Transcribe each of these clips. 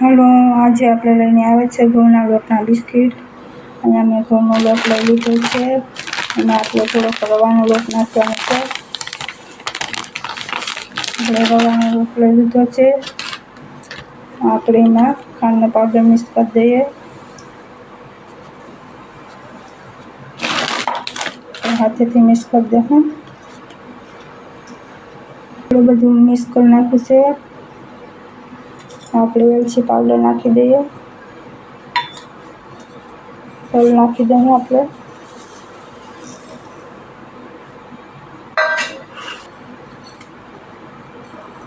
હાલો, આજે આપણે લઈને આવે છે ઘઉંના લોટના બિસ્કિટ. અહીંયા મેં ઘઉંનો લોટ લઈ લીધો છે. એમાં આપણે થોડોક રવાનો લોટ નાખવાનો છે. આપણે રવાનો લોટ લઈ લીધો છે. આપણે એમાં ખાંડનો પાવડર મિક્સ કરી દઈએ. હાથેથી મિક્સ કરી દઉં બધું મિક્સ કરી નાખ્યું છે. આપણે એલચી પાવડર નાખી દઈએ તલ નાખી દઈએ આપણે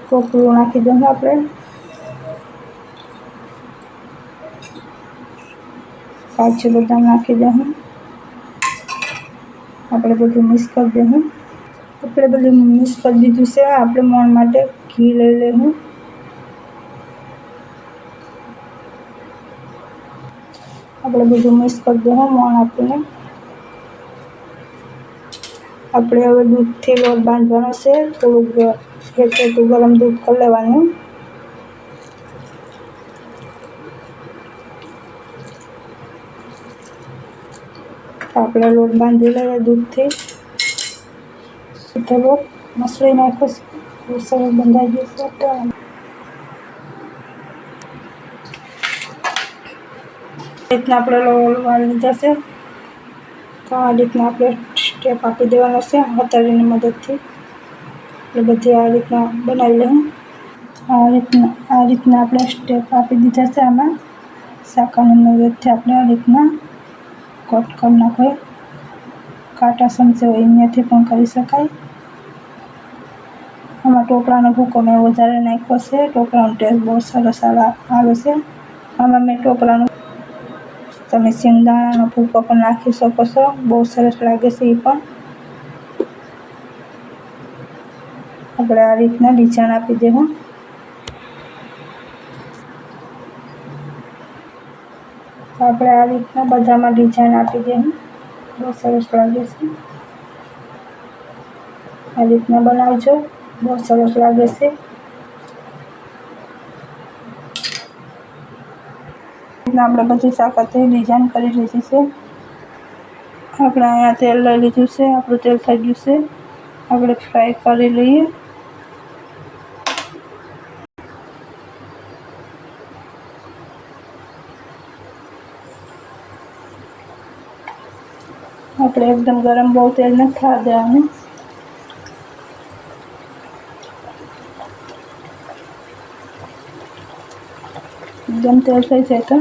કોપરું નાખી દઈએ આપણે કાચું બદામ નાખી દઈએ આપણે બધું મિક્સ કરી દઈએ આપણે બધું મિક્સ કરી દીધું છે આપણે મોણ માટે ઘી લઈ લઈશું આપણે બધું મિક્સ કરી દઈએ મોણ આપીને. આપણે હવે દૂધથી લોટ બાંધવાનો છે, થોડુંક એક એટલું ગરમ દૂધ કરી લેવાનું. આપણે લોટ બાંધી લઈએ દૂધથી. થોડો મસળી નાખો, સરસ બંધાઈ ગયું છે રીતના આપણે લોળવા લીધા છે. તો આ રીતના આપણે સ્ટેપ આપી દેવાનો છે હથેળીની મદદથી. એટલે બધી આ રીતના બનાવી લઉં. આ રીતના આ રીતના આપણે સ્ટેપ આપી દીધા છે આમાં. શાકાની મદદથી આપણે આ રીતના કટ કરી નાખો કાંટા સમજે હોય અહીંયાથી પણ કરી શકાય. આમાં ટોપરાનો ભૂકો મેં વધારે નાખ્યો છે. ટોપરાનો ટેસ્ટ બહુ સરસ આવે છે. આમાં મેં ટોપરાનો તમે સિંગદાણાનો ભૂકો પણ નાખી શકો છો. બહુ સરસ લાગે છે એ પણ. આપણે આ રીતના ડિઝાઇન આપી દેવું. આપણે આ રીતના બધામાં ડિઝાઇન આપી દેવું. બહુ સરસ લાગે છે. આ રીતના બનાવજો. બહુ સરસ લાગે છે. આપણે બધી શાકથી ડિઝાઇન કરી લીધી છે. આપણે અહીંયા તેલ લઈ લીધું છે, આપણું તેલ થઈ ગયું છે. આપણે ફ્રાય કરી લઈએ. આપણે એકદમ ગરમ બહુ તેલ નથી થવા દેવાનું એકદમ તેલ થઈ જાય તો.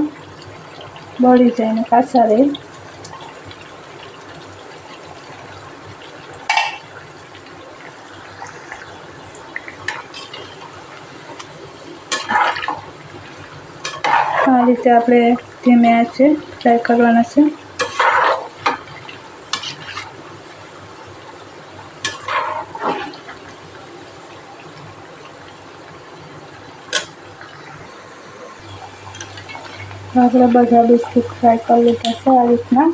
બળી જાય ને કાચા રહે. આ રીતે આપણે ધીમે છે ફ્રાય કરવાના છે. આપણે બધા બિસ્કિટ ફ્રાય કરી લીધા છે આ રીતના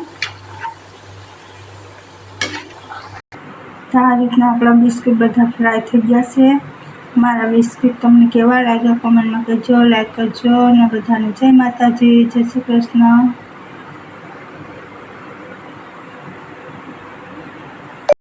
આ રીતના આપણા બિસ્કિટ બધા ફ્રાય થઈ ગયા છે. મારા બિસ્કિટ તમને કેવા લાગ્યા? કોમેન્ટમાં કહેજો લાઈક કરજો અને બધાને જય માતાજી, જય શ્રી કૃષ્ણ.